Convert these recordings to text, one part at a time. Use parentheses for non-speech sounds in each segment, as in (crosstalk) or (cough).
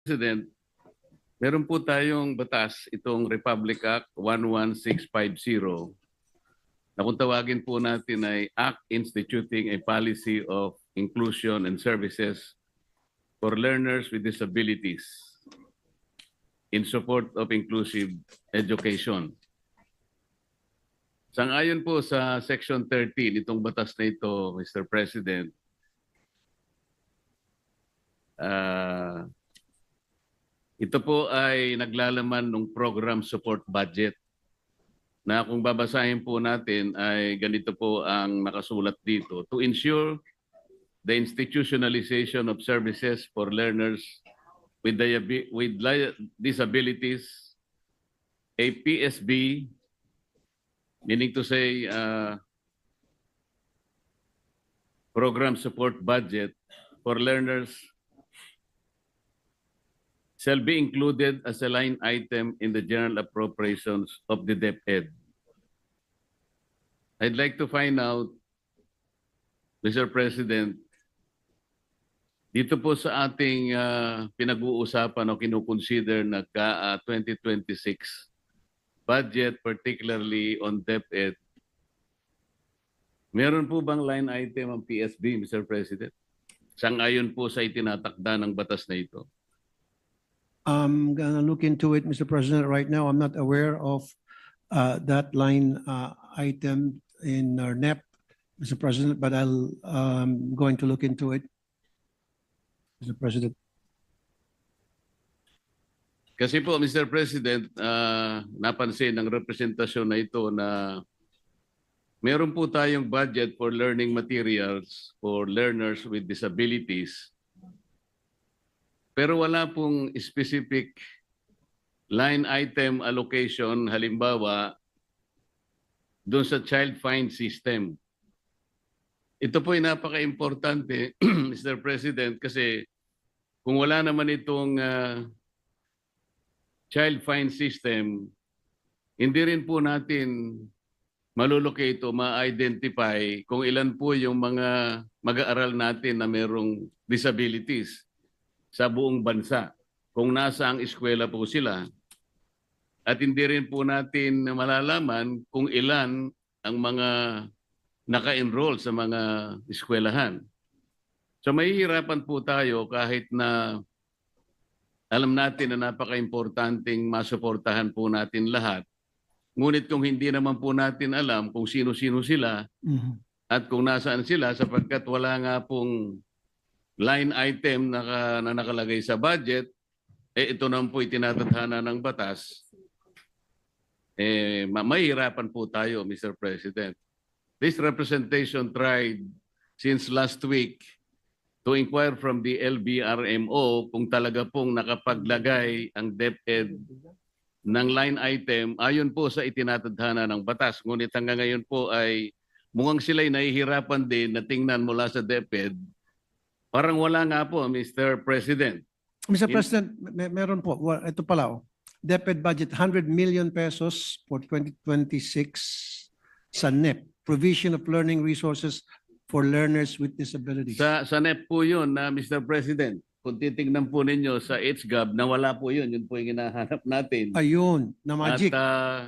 President, meron po tayong batas, itong Republic Act 11650, na kung tawagin po natin ay Act Instituting a Policy of Inclusion and Services for Learners with Disabilities in support of inclusive education. Sangayon po sa Section 13 itong batas na ito, Mr. President, ah, ito po ay naglalaman ng program support budget na kung babasahin po natin ay ganito po ang nakasulat dito. To ensure the institutionalization of services for learners with, with li- disabilities, a PSB, meaning to say uh, program support budget for learners shall be included as a line item in the general appropriations of the DepEd. I'd like to find out, Mr. President, dito po sa ating ah, pinag-uusapan o kinukonsider na ka, ah, 2026 budget, particularly on DepEd, meron po bang line item ang PSB, Mr. President? Sangayon po sa itinatakda ng batas na ito. I'm gonna look into it, Mr. President. Right now, I'm not aware of uh, that line uh, item in our NEP, Mr. President, but I'll, um, going to look into it. Mr. President, Kasi po, Mr. President, ah, napansin ng representasyon na ito na meron po tayong budget for learning materials for learners with disabilities. Pero wala pong specific line item allocation, halimbawa, doon sa child fine system. Ito po ay napaka-importante, (clears throat) Mr. President, kasi kung wala naman itong ah, child fine system, hindi rin po natin malulocate o ma-identify kung ilan po yung mga mag-aaral natin na merong disabilities sa buong bansa. Kung nasa ang eskwela po sila. At hindi rin po natin malalaman kung ilan ang mga naka-enroll sa mga eskwelahan. So mahihirapan po tayo kahit na alam natin na napaka-importanting masuportahan po natin lahat. Ngunit kung hindi naman po natin alam kung sino-sino sila Mhm. at kung nasaan sila sapagkat wala nga pong line item na, na nakalagay sa budget, eh ito naman po itinatadhana ng batas, eh ma- mahihirapan po tayo, Mr. President. This representation tried since last week to inquire from the LBRMO kung talaga pong nakapaglagay ang DepEd ng line item ayon po sa itinatadhana ng batas. Ngunit hanggang ngayon po ay mukhang sila'y nahihirapan din na tingnan mula sa DepEd. Parang wala nga po, Mr. President. Mr. In- President, may, meron po, Wa- ito pala, oh. DepEd budget, 100 million pesos for 2026 sa NEP, Provision of Learning Resources for Learners with Disabilities. Sa, sa NEP po yun, na Mr. President. Kung titignan po ninyo sa HGAB, nawala po yun. Yun po yung hinahanap natin. Ayun, na magic. At ah,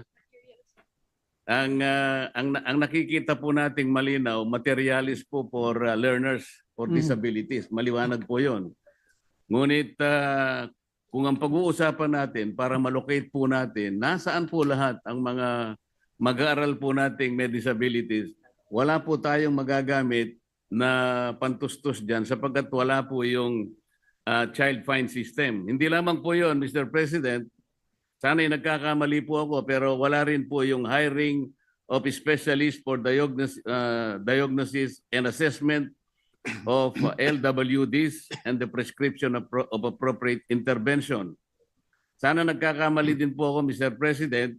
ang, ah, ang ang nakikita po nating malinaw, materialis po for ah, learners for Mhm. disabilities. Maliwanag po 'yon. Ngunit ah, kung ang pag-uusapan natin para malocate po natin, nasaan po lahat ang mga mag-aaral po nating may disabilities, wala po tayong magagamit na pantustos diyan sapagkat wala po yung ah, child fine system. Hindi lamang po 'yon, Mr. President, Sana'y nagkakamali po ako pero wala rin po yung hiring of specialist for diagnosis, uh, diagnosis and assessment of uh, LWDs and the prescription of, of appropriate intervention. Sana nagkakamali din po ako, Mr. President,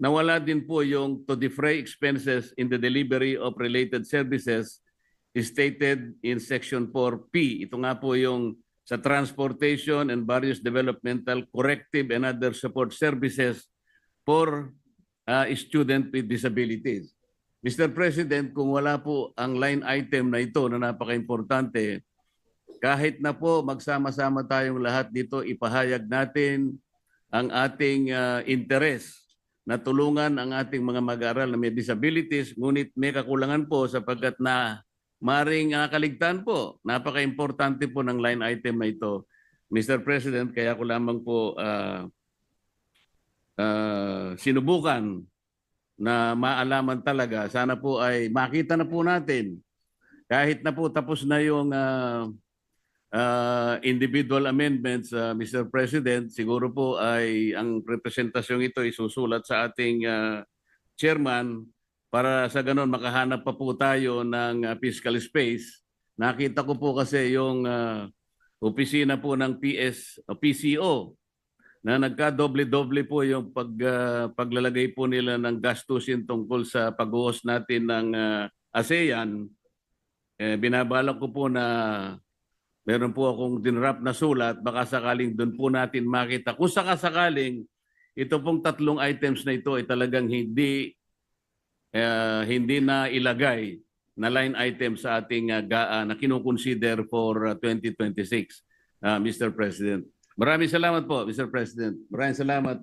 na wala din po yung to defray expenses in the delivery of related services stated in Section 4P. Ito nga po yung sa transportation and various developmental corrective and other support services for uh, student with disabilities. Mr. President, kung wala po ang line item na ito na napaka-importante, kahit na po magsama-sama tayong lahat dito, ipahayag natin ang ating ah, interes na tulungan ang ating mga mag-aaral na may disabilities, ngunit may kakulangan po sapagkat na maring uh, kaligtaan po. Napaka-importante po ng line item na ito. Mr. President, kaya ko lamang po ah, ah, sinubukan na maalaman talaga. Sana po ay makita na po natin. Kahit na po tapos na yung ah, ah, individual amendments, ah, Mr. President, siguro po ay ang representasyong ito isusulat sa ating ah, chairman para sa ganon makahanap pa po tayo ng ah, fiscal space. Nakita ko po kasi yung ah, opisina po ng PS, o PCO na nagka-doble-doble po yung pag, ah, paglalagay po nila ng gastusin tungkol sa pag-host natin ng ah, ASEAN. Eh, binabalak ko po na meron po akong dinrap na sulat, baka sakaling doon po natin makita. Kung sakasakaling, ito pong tatlong items na ito ay talagang hindi eh, hindi na ilagay na line item sa ating ah, GAA na kinukonsider for ah, 2026, ah, Mr. President. Maraming salamat po, Mr. President. Maraming salamat.